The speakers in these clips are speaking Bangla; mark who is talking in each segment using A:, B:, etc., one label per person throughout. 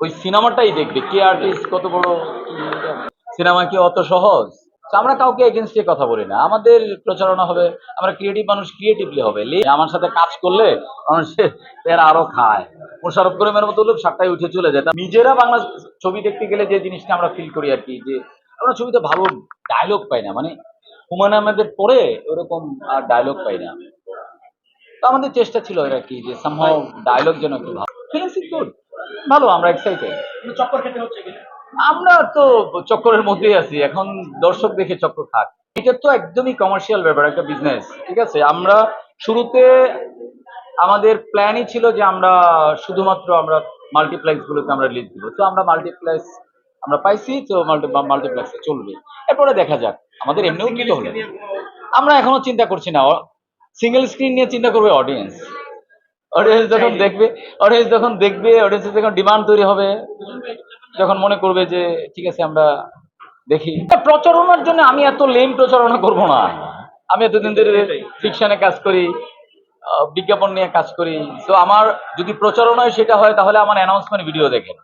A: ওই সিনেমাটাই দেখবে। কে আর্টিস্ট কত বড়? সিনেমা কি অত সহজ? আমরা কাউকে এগেনস্টে কথা বলি না। আমাদের প্রচারণা হবে, আমরা ক্রিয়েটিভ মানুষ ক্রিয়েটিভলি হবে। আমার সাথে কাজ করলে মানুষের আরও খায়। মোশারফ করিমের মতো লোক সাতটায় উঠে চলে যায়। নিজেরা বাংলা ছবি দেখতে গেলে যে জিনিসটা আমরা ফিল করি আর কি, যে আমরা ছবিতে ভালো ডায়লগ পাই না। মানে হুমায়ুন আহমেদের পরে ওরকম আর ডায়লগ পাই না। তো আমাদের চেষ্টা ছিল আর কি, যে সামহাও ডায়লগ যেন একটু ভালো। ফিলিংস ইজ গুড ভালো আমরা এক্সাইটেড
B: চক্কর খেতে হচ্ছে
A: আমরা তো চক্করের মধ্যেই আছি এখন দর্শক দেখে চক্কর খাক। এটা তো একদমই কমার্শিয়াল ব্যাপার একটা বিজনেস ঠিক আছে? আমরা শুরুতে আমাদের প্ল্যানই ছিল যে আমরা শুধুমাত্র আমরা মাল্টিপ্লেক্স গুলোতে আমরা লিড দিব। তো আমরা মাল্টিপ্লেক্স আমরা পাইছি তো মাল্টি মাল্টিপ্লেক্সে চলবে। এরপরে দেখা যাক আমাদের এমনিও কি হলো। আমরা এখনও চিন্তা করছি না। সিঙ্গেল স্ক্রিন নিয়ে চিন্তা করবে অডিয়েন্স অডিয়েন্স যখন দেখবে অডিয়েন্স যখন দেখবে অডিয়েন্সের যখন ডিমান্ড তৈরি হবে যখন মনে করবে যে ঠিক আছে আমরা দেখি। প্রচারণার জন্য আমি এত লেম প্রচারণা করব না। আমি এতদিন ধরে ফিকশনে কাজ করি বিজ্ঞাপন নিয়ে কাজ করি। তো আমার যদি প্রচারণায় সেটা হয় তাহলে আমার অ্যানাউন্সমেন্ট ভিডিও দেখেন।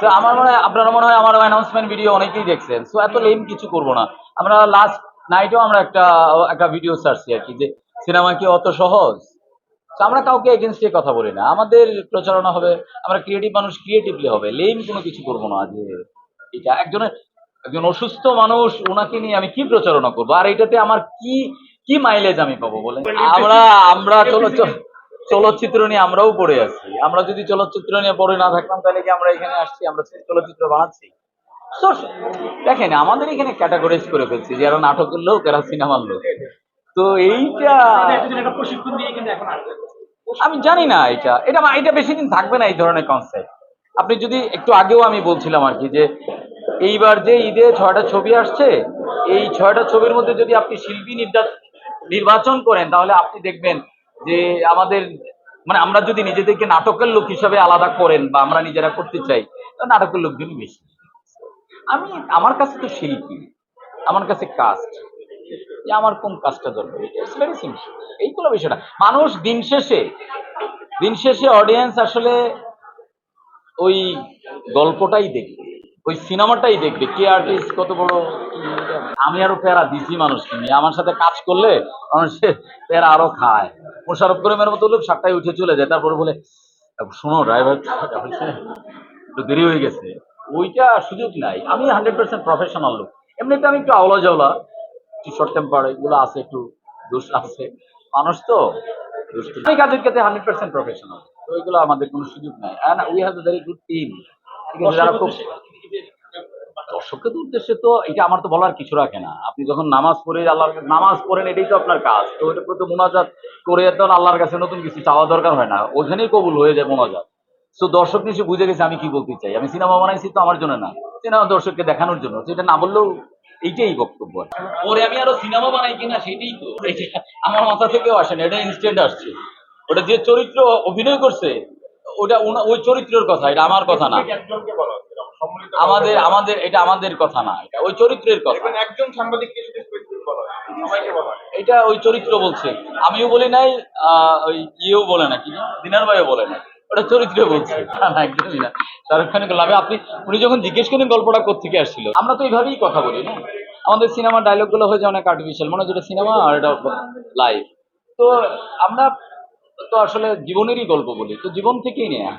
A: তো আমার মনে হয় আপনারা মনে হয় আমার অ্যানাউন্সমেন্ট ভিডিও অনেকেই দেখছেন। সো এত লেম কিছু করব না। আমরা লাস্ট নাইটেও আমরা একটা একটা ভিডিও ছাড়ছি আর কি যে সিনেমা কি অত সহজ? আমরা কাউকে এগেনস্টে কথা বলি না। আমাদের প্রচারণা হবে, আমরা ক্রিয়েটিভ মানুষ ক্রিয়েটিভলি হবে। লেম কোনো কিছু করব না যে এটা। একজনের একজন অসুস্থ মানুষ, ওনাকে নিয়ে আমি কি প্রচারণা করব? আর এটাতে আমার কি কি মাইলেজ আমি পাবো বলে আমরা আমরা চলো চলচ্চিত্র নিয়ে আমরাও পড়ে আছি। আমরা যদি চলচ্চিত্র নিয়ে পড়ে না থাকতাম, তাহলে কি আমরা এখানে আসছি? আমরা চলচ্চিত্র বানাচ্ছি? দেখেন, আমাদের এখানে ক্যাটাগরাইজ করে ফেলছি যে এরা নাটকের লোক, এরা সিনেমার লোক। তো এইটা আমি জানি না এটা। এটা এটা বেশি দিন থাকবে না এই ধরনের কনসেপ্ট আপনি যদি একটু আগেও আমি বলছিলাম আর কি যে, এইবার যে ঈদে ছয়টা ছবি আসছে, এই ছয়টা ছবির মধ্যে যদি আপনি শিল্পী নির্বাচন করেন, তাহলে আপনি দেখবেন যে আমাদের মানে আমরা যদি নিজেদেরকে নাটকের লোক হিসাবে আলাদা করেন বা আমরা নিজেরা করতে চাই নাটকের লোকজনই বেশি। আমি আমার কাছে তো শিল্পী, আমার কাছে কাস্ট যে আমার কোন কাজটা দরকার? ইটস ভেরি সিম্পল এইগুলো বিষয়টা মানুষ দিন শেষে দিন শেষে অডিয়েন্স আসলে ওই গল্পটাই দেখবে, ওই সিনেমাটাই দেখবে, কে আর্টিস্ট কত বড় আমি আরও প্যারা দিছি মানুষকে নিয়ে। আমার সাথে কাজ করলে মানুষের প্যারা আরও খায়। মোশারফ করিমের মতো লোক সাতটায় উঠে চলে যায়, তারপরে বলে, শোনো ড্রাইভার একটু দেরি হয়ে গেছে। ওইটা সুযোগ নাই। আমি হান্ড্রেড পার্সেন্ট প্রফেশনাল লোক। এমনিতে আমি একটু আওলা জাওলা শর্ট টেম্পার এগুলো আছে, একটু দোষ আছে। মানুষ তো। আমি কাজের ক্ষেত্রে হান্ড্রেড পার্সেন্ট প্রফেশনাল তো এগুলো আমাদের কোনো সুযোগ নাই। We have a very good team যারা খুব উদ্দেশ্যে তো এটা আমার তো বলার কিছু রাখে না। আপনি যখন নামাজ পড়ে আল্লাহর নামাজ পড়েন, এটাই তো আপনার কাজ। তো এটা প্রতি মোনাজাত করে তো আল্লাহর কাছে নতুন কিছু চাওয়া দরকার হয় না। ওখানেই কবুল হয়ে যায় মোনাজাত। তো দর্শক নিশ্চয়ই বুঝে গেছে আমি কি বলতে চাই। আমি সিনেমা বানাইছি তো আমার জন্য না। সিনেমা দর্শককে দেখানোর জন্য। তো এটা না বললেও এইটাই বক্তব্য পরে আমি আরও সিনেমা বানাই কিনা সেটাই তো। আমার মাথা থেকেও আসে না এটা ইনস্ট্যান্ট আসছে। ওটা যে চরিত্র অভিনয় করছে ওটা ওই চরিত্রের কথা এটা আমার কথা না। আমাদের আমাদের এটা আমাদের কথা না এটা ওই চরিত্রের কথা।
C: একজন সাংবাদিককে হয়
A: এটা ওই চরিত্র বলছে। আমিও বলি নাই আহ, ওই ইয়েও বলে না কি? দিনার ভাইও বলে না। ওটা চরিত্র বলছে। না, একদমই না। শাহরুখ খানের গল্প আপনি উনি যখন জিজ্ঞেস করেন গল্পটা কোথেকে আসছিল আমরা তো এইভাবেই কথা বলি না? আমাদের সিনেমার ডায়লগগুলো হয়েছে অনেক আর্টিফিশিয়াল মনে হচ্ছে যেটা সিনেমা আর এটা লাইভ তো আমরা তো আসলে জীবনেরই গল্প বলি। তো জীবন থেকেই নেয়া।